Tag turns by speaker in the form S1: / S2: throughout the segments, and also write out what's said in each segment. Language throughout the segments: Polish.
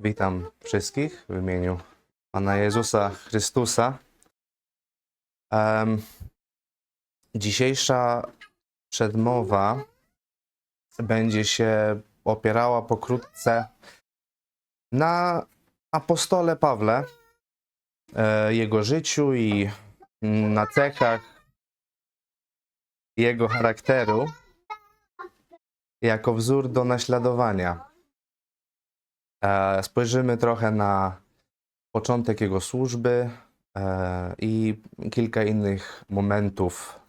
S1: Witam wszystkich w imieniu Pana Jezusa Chrystusa. Em, dzisiejsza przedmowa będzie się opierała pokrótce na apostole Pawle, e, jego życiu i na cechach jego charakteru jako wzór do naśladowania. E, Spojrzymy trochę na początek jego służby e, i kilka innych momentów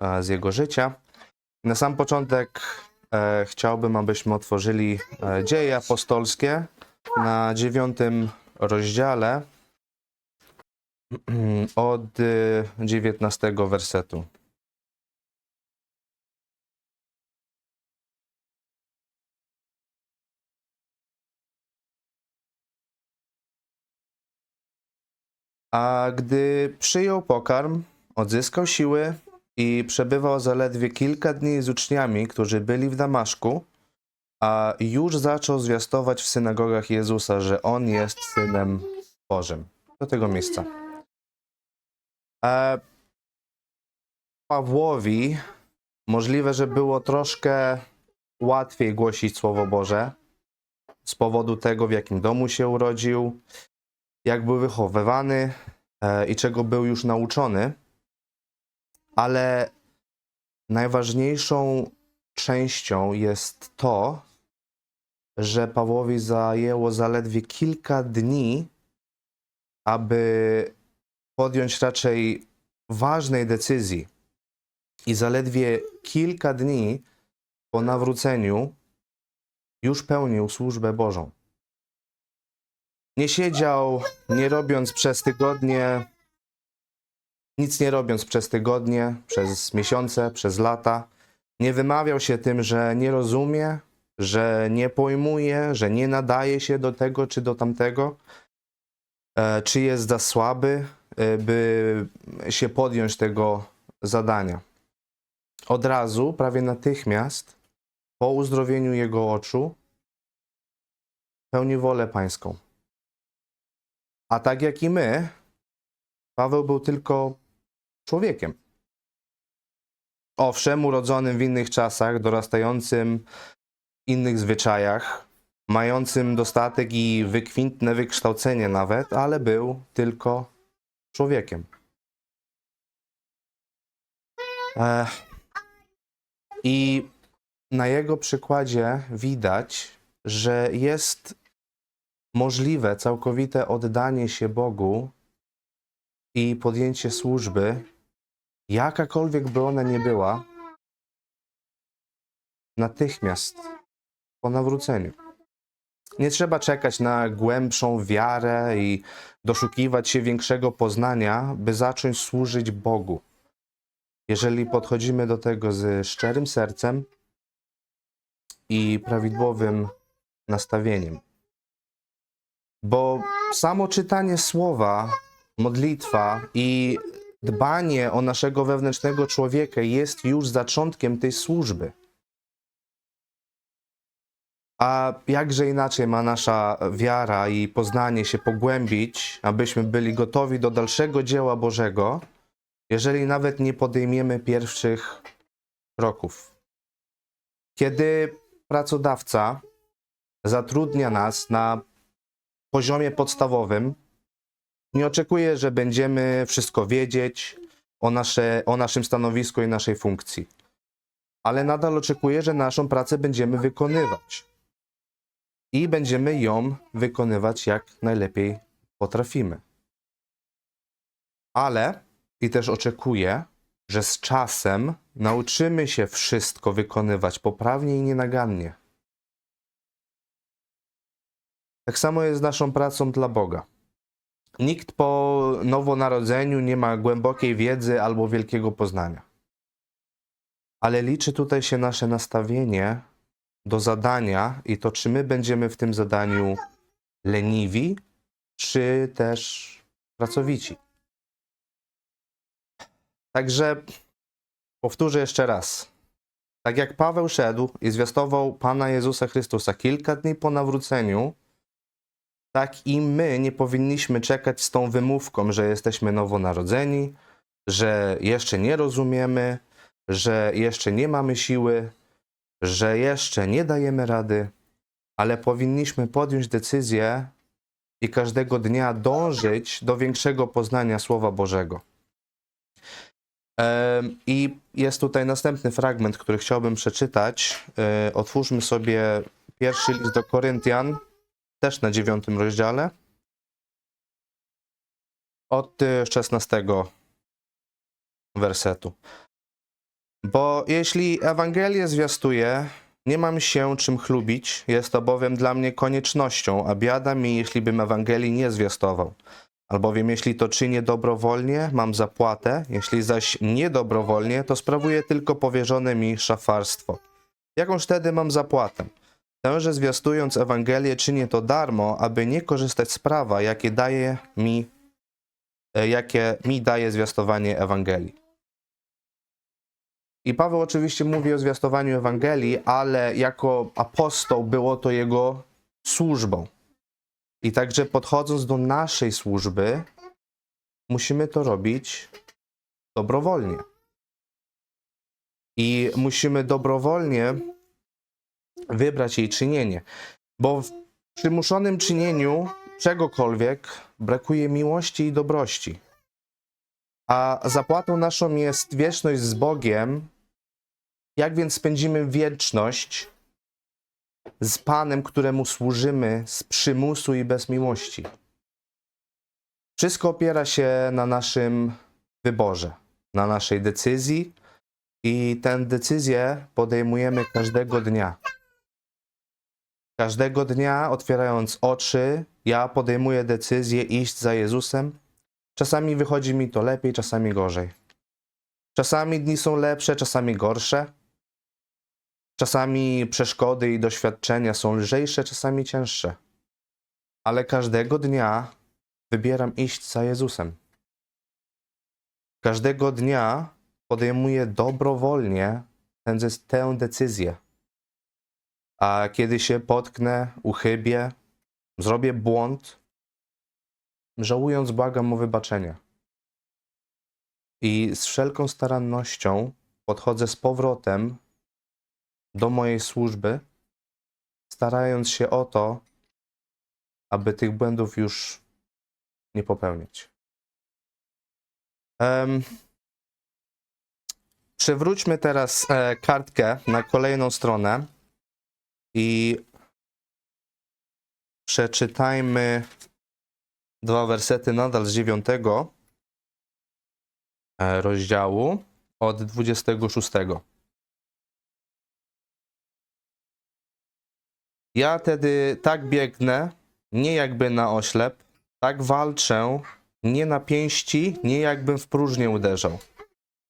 S1: e, z jego życia. Na sam początek chciałbym, abyśmy otworzyli dzieje apostolskie na dziewiątym rozdziale od e, 19 wersetu. A gdy przyjął pokarm, odzyskał siły i przebywał zaledwie kilka dni z uczniami, którzy byli w Damaszku, a już zaczął zwiastować w synagogach Jezusa, że On jest Synem Bożym. Do tego miejsca. Pawłowi możliwe, że było troszkę łatwiej głosić Słowo Boże z powodu tego, w jakim domu się urodził, jak był wychowywany e, i czego był już nauczony, ale najważniejszą częścią jest to, że Pawłowi zajęło zaledwie kilka dni, aby podjąć raczej ważnej decyzji. I zaledwie kilka dni po nawróceniu już pełnił służbę Bożą. Nie siedział, nie robiąc przez tygodnie, nic nie robiąc przez tygodnie, przez miesiące, przez lata. Nie wymawiał się tym, że nie rozumie, że nie pojmuje, że nie nadaje się do tego czy do tamtego, e, czy jest za słaby, e, by się podjąć tego zadania. Od razu, prawie natychmiast, po uzdrowieniu jego oczu, pełni wolę pańską. A tak jak i my, Paweł był tylko człowiekiem. Owszem, urodzonym w innych czasach, dorastającym w innych zwyczajach, mającym dostatek i wykwintne wykształcenie nawet, ale był tylko człowiekiem. Ech. I na jego przykładzie widać, że jest możliwe całkowite oddanie się Bogu i podjęcie służby, jakakolwiek by ona nie była, natychmiast po nawróceniu. Nie trzeba czekać na głębszą wiarę i doszukiwać się większego poznania, by zacząć służyć Bogu. Jeżeli podchodzimy do tego z szczerym sercem i prawidłowym nastawieniem. Bo samo czytanie słowa, modlitwa i dbanie o naszego wewnętrznego człowieka jest już zaczątkiem tej służby. A jakże inaczej ma nasza wiara i poznanie się pogłębić, abyśmy byli gotowi do dalszego dzieła Bożego, jeżeli nawet nie podejmiemy pierwszych kroków. Kiedy pracodawca zatrudnia nas na poziomie podstawowym, nie oczekuje, że będziemy wszystko wiedzieć o, nasze, o naszym stanowisku i naszej funkcji, ale nadal oczekuje, że naszą pracę będziemy wykonywać i będziemy ją wykonywać jak najlepiej potrafimy. Ale i też oczekuje, że z czasem nauczymy się wszystko wykonywać poprawnie i nienagannie. Tak samo jest z naszą pracą dla Boga. Nikt po nowonarodzeniu nie ma głębokiej wiedzy albo wielkiego poznania. Ale liczy tutaj się nasze nastawienie do zadania i to, czy my będziemy w tym zadaniu leniwi, czy też pracowici. Także powtórzę jeszcze raz. Tak jak Paweł szedł i zwiastował Pana Jezusa Chrystusa kilka dni po nawróceniu, tak i my nie powinniśmy czekać z tą wymówką, że jesteśmy nowonarodzeni, że jeszcze nie rozumiemy, że jeszcze nie mamy siły, że jeszcze nie dajemy rady, ale powinniśmy podjąć decyzję i każdego dnia dążyć do większego poznania Słowa Bożego. I jest tutaj następny fragment, który chciałbym przeczytać. E, Otwórzmy sobie pierwszy list do Koryntian, też na dziewiątym rozdziale, od e, 16 wersetu. Bo jeśli Ewangelię zwiastuję, nie mam się czym chlubić, jest to bowiem dla mnie koniecznością, a biada mi, jeśli bym Ewangelii nie zwiastował. Albowiem jeśli to czynię dobrowolnie, mam zapłatę, jeśli zaś niedobrowolnie, to sprawuję tylko powierzone mi szafarstwo. Jakąż wtedy mam zapłatę? Tę, że zwiastując Ewangelię czynię to darmo, aby nie korzystać z prawa, jakie daje mi, e, jakie mi daje zwiastowanie Ewangelii. I Paweł oczywiście mówi o zwiastowaniu Ewangelii, ale jako apostoł było to jego służbą. I także podchodząc do naszej służby, musimy to robić dobrowolnie. I musimy dobrowolnie wybrać jej czynienie, bo w przymuszonym czynieniu czegokolwiek brakuje miłości i dobrości. A zapłatą naszą jest wieczność z Bogiem. Jak więc spędzimy wieczność z Panem, któremu służymy z przymusu i bez miłości? Wszystko opiera się na naszym wyborze, na naszej decyzji i tę decyzję podejmujemy każdego dnia. Każdego dnia, otwierając oczy, ja podejmuję decyzję iść za Jezusem. Czasami wychodzi mi to lepiej, czasami gorzej. Czasami dni są lepsze, czasami gorsze. Czasami przeszkody i doświadczenia są lżejsze, czasami cięższe. Ale każdego dnia wybieram iść za Jezusem. Każdego dnia podejmuję dobrowolnie tę, decyzję. A kiedy się potknę, uchybię, zrobię błąd, żałując błagam o wybaczenie. I z wszelką starannością podchodzę z powrotem do mojej służby, starając się o to, aby tych błędów już nie popełniać. Em, przewróćmy teraz e, kartkę na kolejną stronę i przeczytajmy dwa wersety nadal z dziewiątego e, rozdziału od 26. Ja tedy tak biegnę, nie jakby na oślep, tak walczę, nie na pięści, nie jakbym w próżnię uderzał.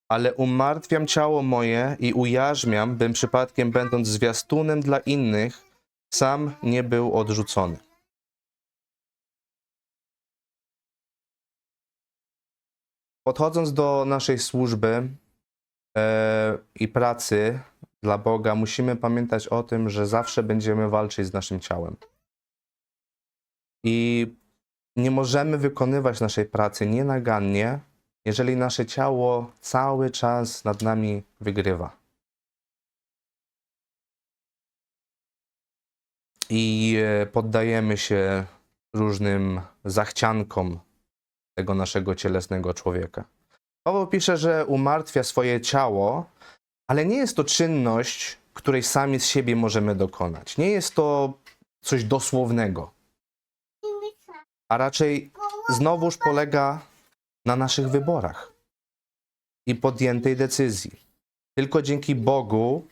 S1: Ale umartwiam ciało moje i ujarzmiam, bym przypadkiem będąc zwiastunem dla innych, sam nie był odrzucony. Podchodząc do naszej służby e, i pracy dla Boga, musimy pamiętać o tym, że zawsze będziemy walczyć z naszym ciałem. I nie możemy wykonywać naszej pracy nienagannie, jeżeli nasze ciało cały czas nad nami wygrywa. I e, poddajemy się różnym zachciankom tego naszego cielesnego człowieka. Paweł pisze, że umartwia swoje ciało, ale nie jest to czynność, której sami z siebie możemy dokonać. Nie jest to coś dosłownego, a raczej znowuż polega na naszych wyborach i podjętej decyzji. Tylko dzięki Bogu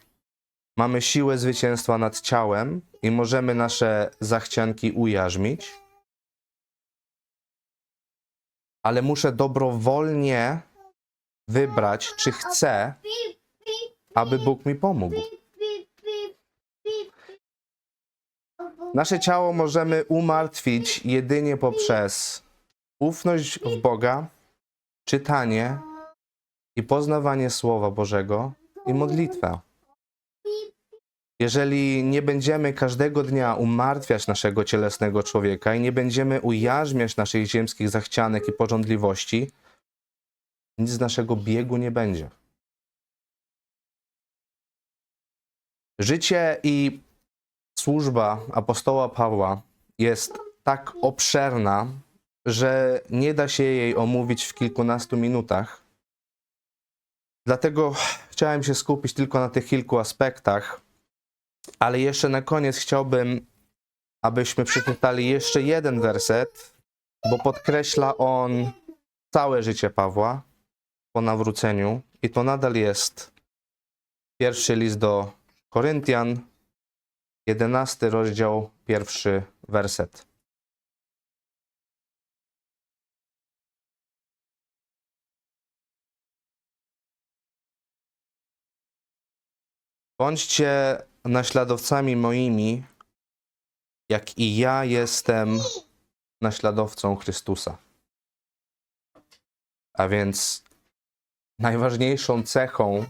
S1: mamy siłę zwycięstwa nad ciałem i możemy nasze zachcianki ujarzmić, ale muszę dobrowolnie wybrać, czy chcę, aby Bóg mi pomógł. Nasze ciało możemy umartwić jedynie poprzez ufność w Boga, czytanie i poznawanie Słowa Bożego i modlitwę. jeżeli nie będziemy każdego dnia umartwiać naszego cielesnego człowieka i nie będziemy ujarzmiać naszych ziemskich zachcianek i porządliwości, nic z naszego biegu nie będzie. Życie i służba apostoła Pawła jest tak obszerna, że nie da się jej omówić w kilkunastu minutach. Dlatego chciałem się skupić tylko na tych kilku aspektach, ale jeszcze na koniec chciałbym, abyśmy przeczytali jeszcze jeden werset, bo podkreśla on całe życie Pawła po nawróceniu i to nadal jest pierwszy list do Koryntian, 11 rozdział, pierwszy werset. Bądźcie naśladowcami moimi, jak i ja jestem naśladowcą Chrystusa. A więc najważniejszą cechą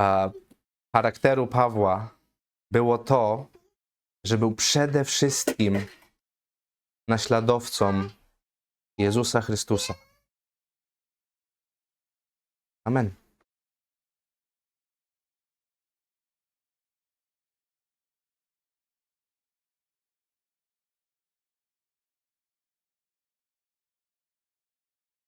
S1: a, charakteru Pawła było to, że był przede wszystkim naśladowcą Jezusa Chrystusa. Amen.